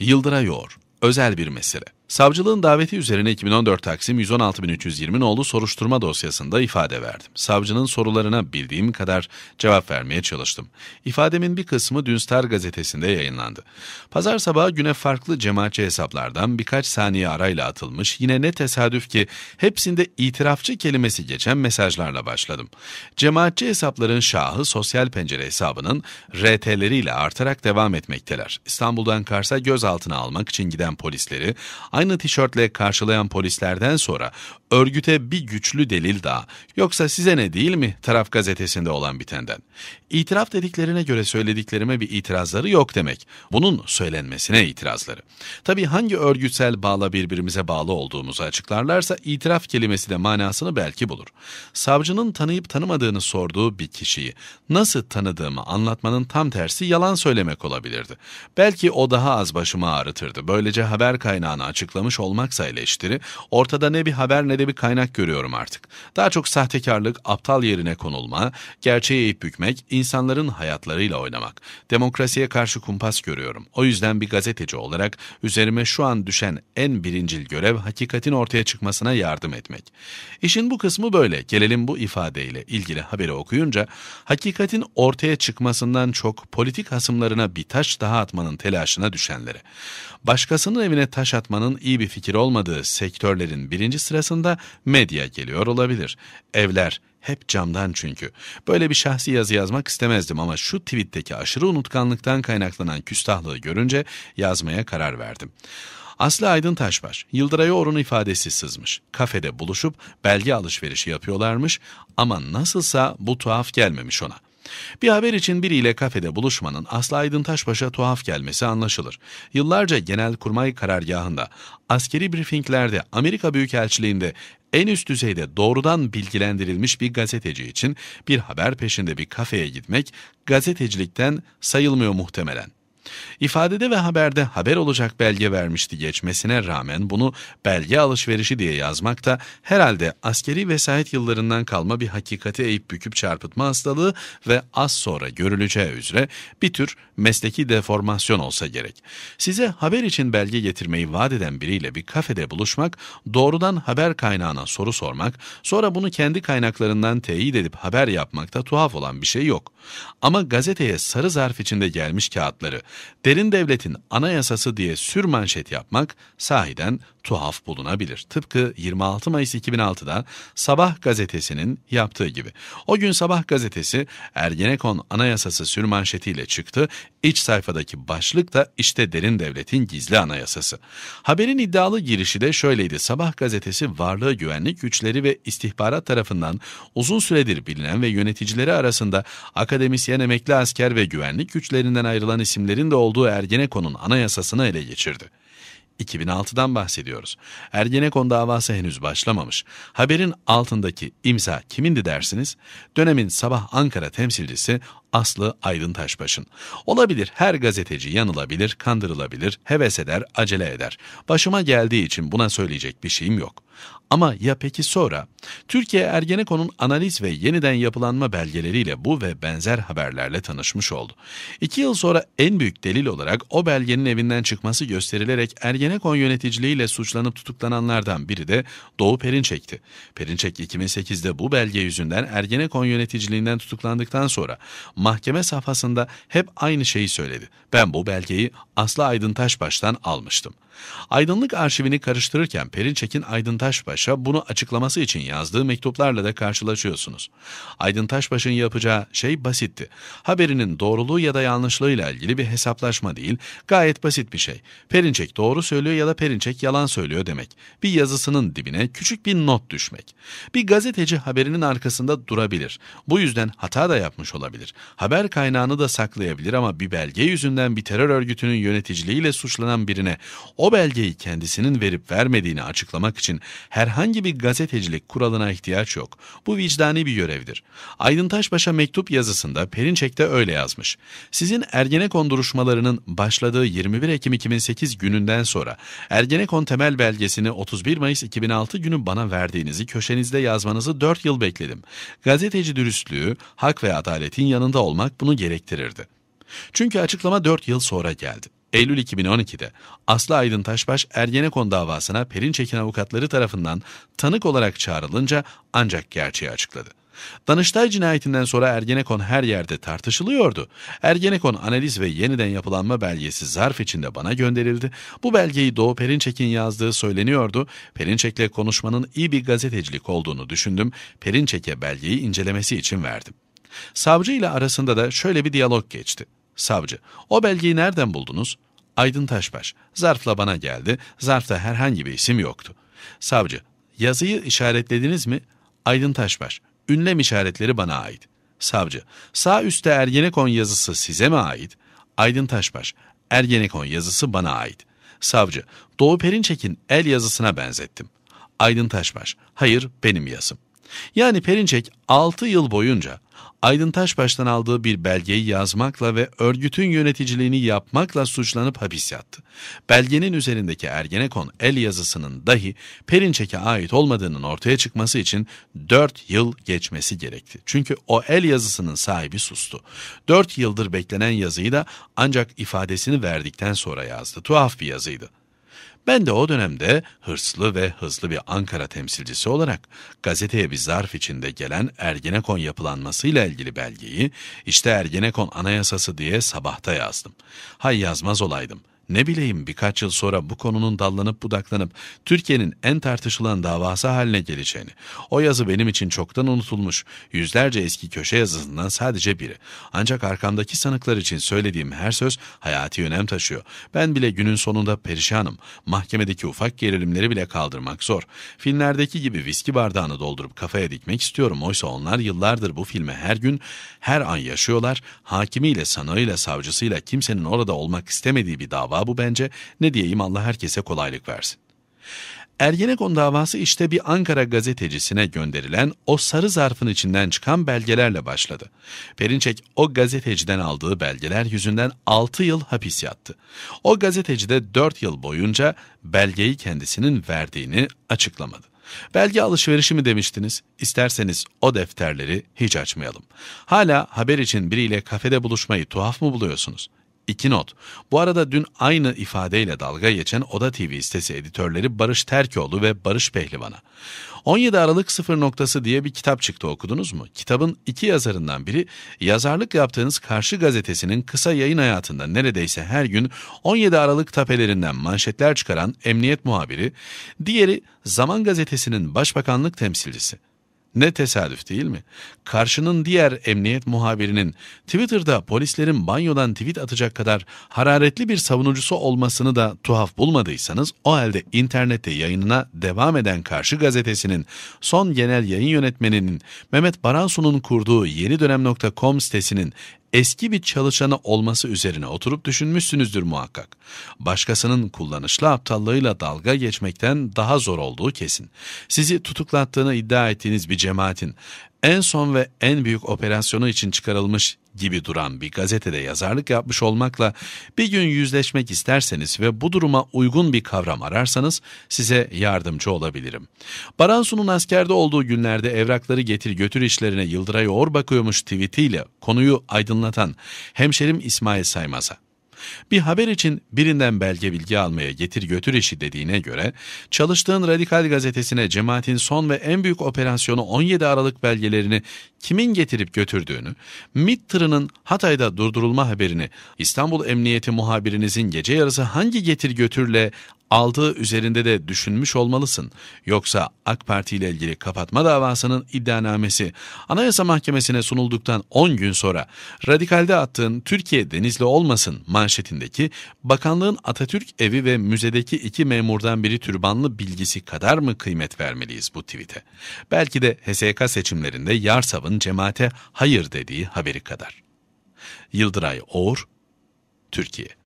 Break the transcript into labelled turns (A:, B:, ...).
A: Yıldıray Yoğur, özel bir mesele. Savcılığın daveti üzerine 2014 Taksim 116.320 nolu soruşturma dosyasında ifade verdim. Savcının sorularına bildiğim kadar cevap vermeye çalıştım. İfademin bir kısmı dün Star gazetesinde yayınlandı. Pazar sabahı güne farklı cemaatçi hesaplardan birkaç saniye arayla atılmış, yine ne tesadüf ki hepsinde itirafçı kelimesi geçen mesajlarla başladım. Cemaatçi hesapların şahı sosyal pencere hesabının RT'leriyle artarak devam etmekteler. İstanbul'dan Kars'a gözaltına almak için giden polisleri, aynı tişörtle karşılayan polislerden sonra örgüte bir güçlü delil daha. Yoksa size ne değil mi taraf gazetesinde olan bitenden? İtiraf dediklerine göre söylediklerime bir itirazları yok demek. Bunun söylenmesine itirazları. Tabii hangi örgütsel bağla birbirimize bağlı olduğumuzu açıklarlarsa itiraf kelimesi de manasını belki bulur. Savcının tanıyıp tanımadığını sorduğu bir kişiyi nasıl tanıdığımı anlatmanın tam tersi yalan söylemek olabilirdi. Belki o daha az başımı ağrıtırdı. Böylece haber kaynağını açıklamış olmaksa eleştiri, ortada ne bir haber ne de bir kaynak görüyorum artık. Daha çok sahtekarlık, aptal yerine konulma, gerçeği eğip bükmek, insanların hayatlarıyla oynamak. Demokrasiye karşı kumpas görüyorum. O yüzden bir gazeteci olarak üzerime şu an düşen en birincil görev hakikatin ortaya çıkmasına yardım etmek. İşin bu kısmı böyle. Gelelim bu ifadeyle ilgili haberi okuyunca hakikatin ortaya çıkmasından çok politik hasımlarına bir taş daha atmanın telaşına düşenlere. Başkasının evine taş atmanın iyi bir fikir olmadığı sektörlerin birinci sırasında medya geliyor olabilir. Evler hep camdan çünkü. Böyle bir şahsi yazı yazmak istemezdim ama şu tweetteki aşırı unutkanlıktan kaynaklanan küstahlığı görünce yazmaya karar verdim. Aslı Aydın Taşbaş, Yıldıray Orun ifadesi sızmış. Kafede buluşup belge alışverişi yapıyorlarmış ama nasılsa bu tuhaf gelmemiş ona. Bir haber için biriyle kafede buluşmanın Aslı Aydın Taşbaş'a tuhaf gelmesi anlaşılır. Yıllarca Genelkurmay karargahında, askeri briefinglerde, Amerika Büyükelçiliğinde en üst düzeyde doğrudan bilgilendirilmiş bir gazeteci için bir haber peşinde bir kafeye gitmek gazetecilikten sayılmıyor muhtemelen. İfadede ve haberde haber olacak belge vermişti geçmesine rağmen bunu belge alışverişi diye yazmak da herhalde askeri vesayet yıllarından kalma bir hakikati eğip büküp çarpıtma hastalığı ve az sonra görüleceği üzere bir tür mesleki deformasyon olsa gerek. Size haber için belge getirmeyi vaat eden biriyle bir kafede buluşmak, doğrudan haber kaynağına soru sormak, sonra bunu kendi kaynaklarından teyit edip haber yapmakta tuhaf olan bir şey yok. Ama gazeteye sarı zarf içinde gelmiş kağıtları, derin devletin anayasası diye sür manşet yapmak sahiden tuhaf bulunabilir. Tıpkı 26 Mayıs 2006'da Sabah gazetesinin yaptığı gibi. O gün Sabah gazetesi Ergenekon anayasası sürmanşetiyle çıktı. İç sayfadaki başlık da işte derin devletin gizli anayasası. Haberin iddialı girişi de şöyleydi. Sabah gazetesi varlığı güvenlik güçleri ve istihbarat tarafından uzun süredir bilinen ve yöneticileri arasında akademisyen emekli asker ve güvenlik güçlerinden ayrılan isimlerin de olduğu Ergenekon'un anayasasını ele geçirdi. 2006'dan bahsediyoruz. Ergenekon davası henüz başlamamış. Haberin altındaki imza kimindi dersiniz? Dönemin Sabah Ankara temsilcisi Aslı Aydın Taşbaş'ın. Olabilir her gazeteci yanılabilir, kandırılabilir, heves eder, acele eder. Başıma geldiği için buna söyleyecek bir şeyim yok. Ama ya peki sonra? Türkiye Ergenekon'un analiz ve yeniden yapılanma belgeleriyle bu ve benzer haberlerle tanışmış oldu. İki yıl sonra en büyük delil olarak o belgenin evinden çıkması gösterilerek Ergenekon yöneticiliğiyle suçlanıp tutuklananlardan biri de Doğu Perinçek'ti. Perinçek 2008'de bu belge yüzünden Ergenekon yöneticiliğinden tutuklandıktan sonra mahkeme safhasında hep aynı şeyi söyledi. Ben bu belgeyi Aslı Aydın Taşbaş'tan almıştım. Aydınlık arşivini karıştırırken Perinçek'in Aydın Taşbaş'a bunu açıklaması için yazdığı mektuplarla da karşılaşıyorsunuz. Aydın Taşbaş'ın yapacağı şey basitti. Haberinin doğruluğu ya da yanlışlığıyla ilgili bir hesaplaşma değil, gayet basit bir şey. Perinçek doğru söylüyor ya da Perinçek yalan söylüyor demek. Bir yazısının dibine küçük bir not düşmek. Bir gazeteci haberinin arkasında durabilir. Bu yüzden hata da yapmış olabilir. Haber kaynağını da saklayabilir ama bir belge yüzünden bir terör örgütünün yöneticiliğiyle suçlanan birine o o belgeyi kendisinin verip vermediğini açıklamak için herhangi bir gazetecilik kuralına ihtiyaç yok. Bu vicdani bir görevdir. Aydın Taşbaş'a mektup yazısında Perinçek de öyle yazmış. Sizin Ergenekon duruşmalarının başladığı 21 Ekim 2008 gününden sonra Ergenekon temel belgesini 31 Mayıs 2006 günü bana verdiğinizi köşenizde yazmanızı 4 yıl bekledim. Gazeteci dürüstlüğü, hak ve adaletin yanında olmak bunu gerektirirdi. Çünkü açıklama 4 yıl sonra geldi. Eylül 2012'de Aslı Aydın Taşbaş Ergenekon davasına Perinçek'in avukatları tarafından tanık olarak çağrılınca ancak gerçeği açıkladı. Danıştay cinayetinden sonra Ergenekon her yerde tartışılıyordu. Ergenekon analiz ve yeniden yapılanma belgesi zarf içinde bana gönderildi. Bu belgeyi Doğu Perinçek'in yazdığı söyleniyordu. Perinçek'le konuşmanın iyi bir gazetecilik olduğunu düşündüm. Perinçek'e belgeyi incelemesi için verdim. Savcı ile arasında da şöyle bir diyalog geçti. Savcı, o belgeyi nereden buldunuz? Aydın Taşbaş, zarfla bana geldi, zarfta herhangi bir isim yoktu. Savcı, yazıyı işaretlediniz mi? Aydın Taşbaş, ünlem işaretleri bana ait. Savcı, sağ üstte Ergenekon yazısı size mi ait? Aydın Taşbaş, Ergenekon yazısı bana ait. Savcı, Doğu Perinçek'in el yazısına benzettim. Aydın Taşbaş, hayır benim yazım. Yani Perinçek 6 yıl boyunca Aydın Taşbaş'tan aldığı bir belgeyi yazmakla ve örgütün yöneticiliğini yapmakla suçlanıp hapis yattı. Belgenin üzerindeki Ergenekon el yazısının dahi Perinçek'e ait olmadığının ortaya çıkması için 4 yıl geçmesi gerekti. Çünkü o el yazısının sahibi sustu. 4 yıldır beklenen yazıyı da ancak ifadesini verdikten sonra yazdı. Tuhaf bir yazıydı. Ben de o dönemde hırslı ve hızlı bir Ankara temsilcisi olarak gazeteye bir zarf içinde gelen Ergenekon yapılanmasıyla ilgili belgeyi işte Ergenekon anayasası diye sabahta yazdım. Hay yazmaz olaydım. Ne bileyim birkaç yıl sonra bu konunun dallanıp budaklanıp Türkiye'nin en tartışılan davası haline geleceğini. O yazı benim için çoktan unutulmuş. Yüzlerce eski köşe yazısından sadece biri. Ancak arkamdaki sanıklar için söylediğim her söz hayati önem taşıyor. Ben bile günün sonunda perişanım. Mahkemedeki ufak gerilimleri bile kaldırmak zor. Filmlerdeki gibi viski bardağını doldurup kafaya dikmek istiyorum. Oysa onlar yıllardır bu filme her gün, her an yaşıyorlar. Hakimiyle, sanığıyla, savcısıyla kimsenin orada olmak istemediği bir dava bu bence. Ne diyeyim Allah herkese kolaylık versin. Ergenekon davası işte bir Ankara gazetecisine gönderilen o sarı zarfın içinden çıkan belgelerle başladı. Perinçek o gazeteciden aldığı belgeler yüzünden 6 yıl hapis yattı. O gazeteci de 4 yıl boyunca belgeyi kendisinin verdiğini açıklamadı. Belge alışverişi mi demiştiniz? İsterseniz o defterleri hiç açmayalım. Hala haber için biriyle kafede buluşmayı tuhaf mı buluyorsunuz? İki not. Bu arada dün aynı ifadeyle dalga geçen Oda TV sitesi editörleri Barış Terkoğlu ve Barış Pehlivan'a. 17 Aralık sıfır noktası diye bir kitap çıktı okudunuz mu? Kitabın iki yazarından biri yazarlık yaptığınız Karşı Gazetesi'nin kısa yayın hayatında neredeyse her gün 17 Aralık tapelerinden manşetler çıkaran emniyet muhabiri, diğeri Zaman Gazetesi'nin başbakanlık temsilcisi. Ne tesadüf değil mi? Karşının diğer emniyet muhabirinin Twitter'da polislerin banyodan tweet atacak kadar hararetli bir savunucusu olmasını da tuhaf bulmadıysanız o halde internette yayınına devam eden Karşı Gazetesi'nin son genel yayın yönetmeninin Mehmet Baransu'nun kurduğu yenidönem.com sitesinin eski bir çalışanı olması üzerine oturup düşünmüşsünüzdür muhakkak. Başkasının kullanışlı aptallığıyla dalga geçmekten daha zor olduğu kesin. Sizi tutuklattığını iddia ettiğiniz bir cemaatin en son ve en büyük operasyonu için çıkarılmış gibi duran bir gazetede yazarlık yapmış olmakla bir gün yüzleşmek isterseniz ve bu duruma uygun bir kavram ararsanız size yardımcı olabilirim. Baransu'nun askerde olduğu günlerde evrakları getir götür işlerine Yıldıray Oğur bakıyormuş tweetiyle konuyu aydınlatan hemşerim İsmail Saymaz'a. Bir haber için birinden belge bilgi almaya getir götür işi dediğine göre çalıştığın Radikal gazetesine cemaatin son ve en büyük operasyonu 17 Aralık belgelerini kimin getirip götürdüğünü, MİT tırının Hatay'da durdurulma haberini İstanbul Emniyeti muhabirinizin gece yarısı hangi getir götürle aldığı üzerinde de düşünmüş olmalısın. Yoksa AK Parti ile ilgili kapatma davasının iddianamesi Anayasa Mahkemesi'ne sunulduktan 10 gün sonra radikalde attığın Türkiye denizli olmasın manşetindeki bakanlığın Atatürk evi ve müzedeki iki memurdan biri türbanlı bilgisi kadar mı kıymet vermeliyiz bu tweet'e? Belki de HSK seçimlerinde Yarsav'ın cemaate hayır dediği haberi kadar. Yıldıray Oğur, Türkiye